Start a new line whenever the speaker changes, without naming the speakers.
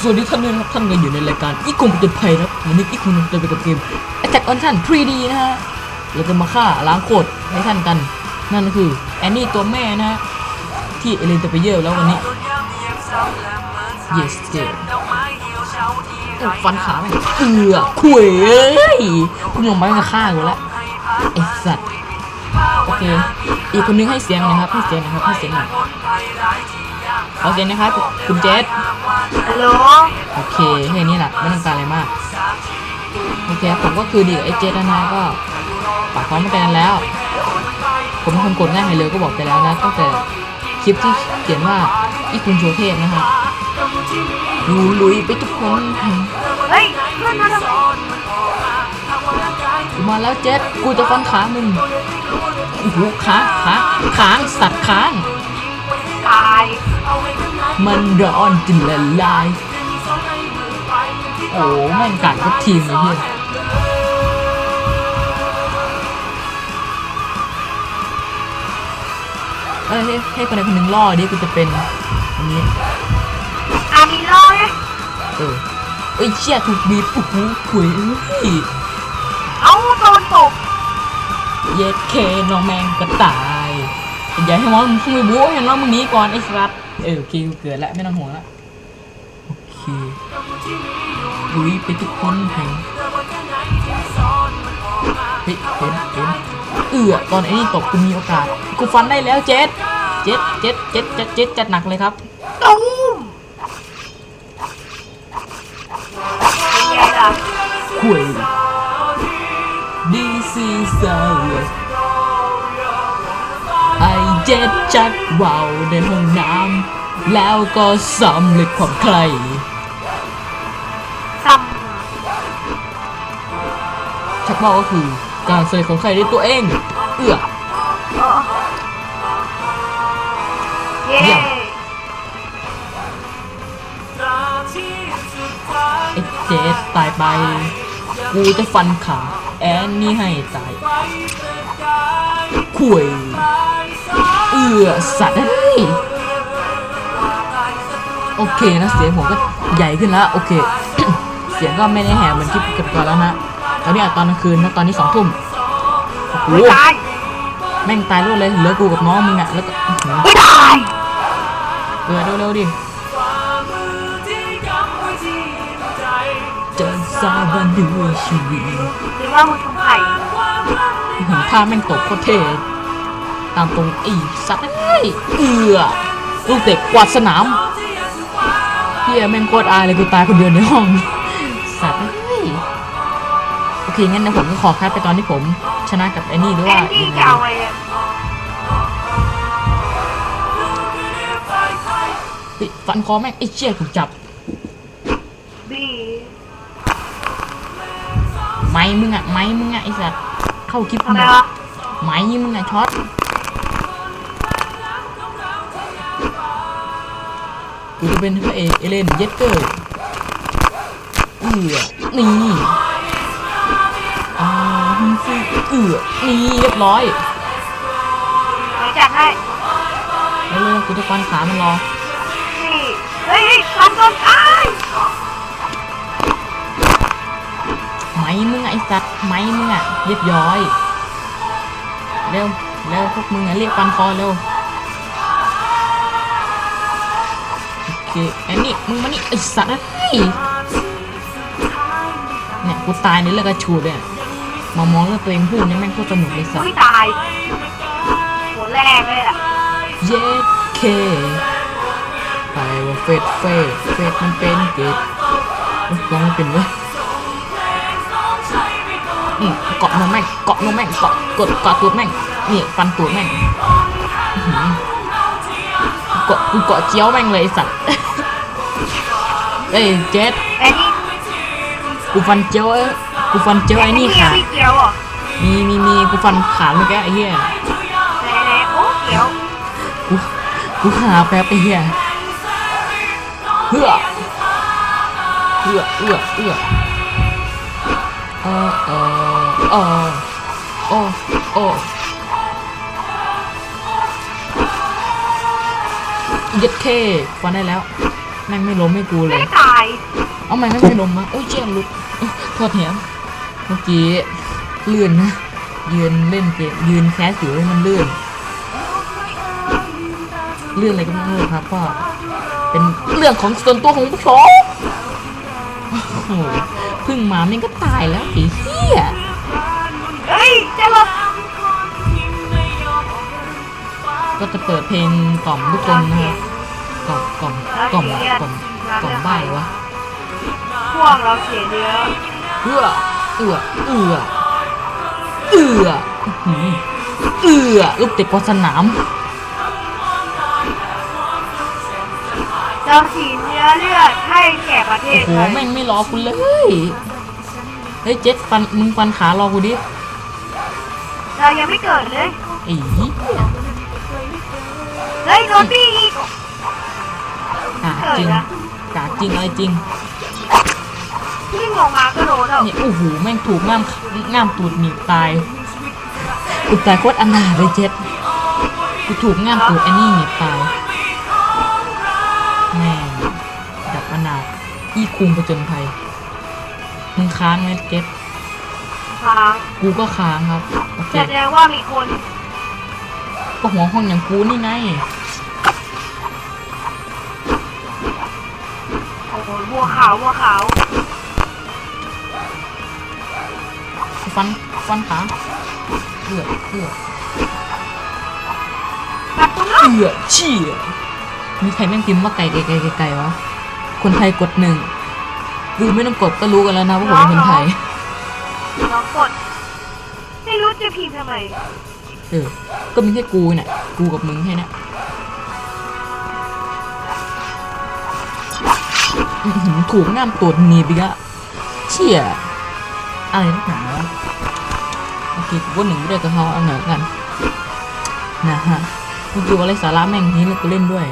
สวัสดีท่านด้วยนะครับท่านกำลังอยู่ในรายการอีกงเป็นภัยนะครับวันนี้อีกงจะไปกับเกม Attack on Titan 3D นะฮะเราจะมาฆ่าล้างโคตรให้ท่านกัน นั่นก็คือแอนนี่ตัวแม่นะฮะที่เอเลนจะไปเยี่ยมแล้ววันนี้ yes เจฟันขาแม่งเอือขุยเอ้ยพุ่งลงไปมันฆ่ากูแล้วไอสัตว์โอเคอีกคนนึงให้เสียงนะครับให้เสียงนะครับให้เสียงหน่อย ขอเสียงนะครับคุณเจส
ฮัลโหล
โอเคแค่นี้แหละไม่ต้องการอะไรมากโอเคผมก็คือดีกับไอ้เจตนาก็ปากท้องไม่เป็นกันแล้ว ผมเป็นคนกดง่ายเลยก็บอกไปแล้วนะตั้งแต่คลิปที่เขียนว่าอีคุณโชเทพนะฮะดูลุยไปทุกคน
เฮ้ยเพื่อนมาทำไม
กูมาแล้วเจ็ดกูจะฟันขามึงโอ้โหขาขาค้างสัตว์ค้าง
ตาย
มันร้อนจนละลาย โอ้แม่งกัดทุกทีมเลยพี่เอ้ยให้ให้คนใดคนหนึ่งล่อดิกูจะเป็นอันนี้
อามีรอไง
เออเอ้ยเชี่ยถูกบีบโอ้โหขุยเอ้ย
เอ้าโดนตก
เย็ดเคน้องแมงกระต่าย อย่าให้มองมึงขึ้นไปบู๊เห็นว่ามึงหนีก่อนไอ้สัสเออโอเคกูเกิดแล้วไม่ต้องห่วงละโอเคลุยไปทุกคนแห่งเฮ้ยเห็นเห็นเอือตอนไอ้นี่ตกกูมีโอกาสกูฟันได้แล้วเจ็ดเจ็ดเจ็ดเจ็ดเจ็ดเจ็ดจัดหนักเลยครับ
ตุ้มเป็นไงล่ะ
คุย This is our เจ็ดจัดว่าวในห้องน้ำแล้วก็สำเร็จความใคร
ซัม
ชักเบ้าก็คือการเสยของใครด้วยตัวเอง เอื้อ
เออเย้
เยี่ยมไอ้เจสตายไป กูจะฟันขา แอนนี่ให้ตายคุย เอื้อสัตว์เฮ้ยโอเคนะเสียงผมก็ใหญ่ขึ้นแล้วโอเค เสียงก็ไม่ได้แหบเหมือนคลิปก่อนแล้วนะตอนนี้อะตอนกลางคืนนะตอนนี้สองทุ่มโอ้โห
ไม่ตาย
แม่งตายรวดเลยเหลือกูกับน้องมึงอะแล้วก็อื้อหือ
ไม่ตาย
เออเร็วๆดิจะสาบานด้วยชีวิต
หรือว่ามึงทำไข่
อื้อหือถ้าแม่งตกโคตรเท่ ตามตรงไอ้สัตว์เอ้ยเอือลูกเตะกวาดสนามเฮียแม่งโคตรอายเลยกูตายคนเดียวในห้องสัตว์เอ้ยโอเคงั้นเดี๋ยวผมก็ขอคัดไปตอนที่ผมชนะกับไอ้นี่หรือ
แอ
ว่าน
นี่
ยังไง
จะเอาไงอะ
เฮ้ยฟันคอแม่งไอ้เชี่ยถูกจับ
บี
ไม้มึงอะไม้มึงอะไอ้สัตว์เข้าคลิป
ทำ
มึ
ไม
ง
วะ
ไม้มึงอะช็อต กูจะเป็นพระเอกเอเลนเยสเกอร์เอือนี่อ่าเอือนี่เรียบร้อย
เดี๋ยวจัดให้
แล้วเลยกูจะฟันขามันรอ
นี่เฮ้ยเฮ้ยทำต้นตาย
ไม้มึงอะไอ้สัตว์ไม้มึงอะเรียบร้อยเร็วเร็วพวกมึงอะเรียกฟันคอเร็ว เคไอ้นี่มึงมานี่ไอ้สัตว์นะเฮ้ยเนี่ยกูตายในเรื่องกระชูดเลยอะมามองเรื่องตัวเองพูดเนี่ยแม่งโคตรสนุกเลยสัตว์
ไม่ตายหัวแรงเลยอะ
เย็ดเคไปว่าเฟดเฟดเฟดมันเป็นเกตเอ้ยลองไม่เป็นเวะอืมเกาะนมแม่งเกาะนมแม่งเกาะกดเกาะตูดแม่งนี่ฟันตูดแม่งอื้อหือเกาะกูเกาะเจียวแม่งเลยไอ้สัตว์ เอ้ยเจ็ด
แอนนี่
กูฟันเจียวเอ้ยกูฟันเจียวไอ้นี่ขา
พี่เกียวเหรอ
มีมีมีกูฟันขาเมื่อกี้ไอ้เหี้ย
ไหนไหนโอ้เกียว
กูกูหาแป๊บไอ้เหี้ยเฮือเอื้อเอื้อเอื้อเออเออเออโอ้โอ้ยัดเคฟันได้แล้ว แม่งไม่ล้มไม่กูเล
ไม่
ย
ได้ตาย
เอาไม่ไม่ไม่ล้มมะโอ้ยเชี่ยลุกเอ้ยโทษแถมเมื่อกี้เลื่อนนะยืนเล่นเกมยืนแคสอยู่ให้มันเลื่อนเลื่อนอะไรก็ไม่รู้ครับก็เป็นเรื่องของส่วนตัวของผู้ชมโอ้โหเพึ่งมามันก็ตายแล้วไอ้เหี้ย
เฮ้ยจะหลบ
ก็จะเปิดเพลงกล่อมทุกคนนะครับ กล่อมกล่อมกล่อมกล่อมกล่อมบ้าเลยวะ
พวกเราเสียเยอะ
เอื้อเอื้อเอื้อเอื้ออื้อหือเอื้อลูกเตะกวาดสนาม
เราสีเนื้อเลือดให้แก่ประเทศ
โอ้โหแม่งไม่รอคุณเลยเฮ้ยเจ็ดฟันมึงฟันขารอกูดิ
เรายังไม่เกิดเลย
ไอ้เฮ้
ยโดนบี้อีก
กากจริงกากจริงอะไรจริง
ที่งงมาก็โดนแล้ว
เนี่ยโอ้โหแม่งถูกง่ามง่ามตูดหนีบตายกูตายโคตรอนาถเลยเจ็ดกูถูกง่ามตูดไอ้นี่หนีบตายแม่งดับอนาถอีคุงประจนภัยมึงค้างไหมเจ็ด
ค้าง
กูก็ค้างครับโอเค
แสดงว่ามีคน
ก็หัวห้องอย่างกูนี่ไง
อ้โหบัวขาวบัวขาว
ฟันฟันขาเอื้อเอื้อ
ตัดตรงนั้น
เอื้อเชี่ยมีใครแม่งพิมพ์ว่าไก่ไก่ไก่ไก่ไก่วะคนไทยกดหนึ่งกูไม่ต้องกดก็รู้กันแล้วนะว่าผมเป็นคนไทย
น้องกดไม่รู้จะพิมพ์ทำไม
เออก็มีแค่กูเนี่ยกูกับมึงแค่เนี้ ถูกง่ามตูดหนีบอีกอะเชี่ยอะไรนักหนาวะโอเคกูก็หนึ่งด้วยกับเขาเอาหน่อยกัน นะฮะกูอยู่อะไรสาระแม่งนี้แล้วกูเล่นด้วย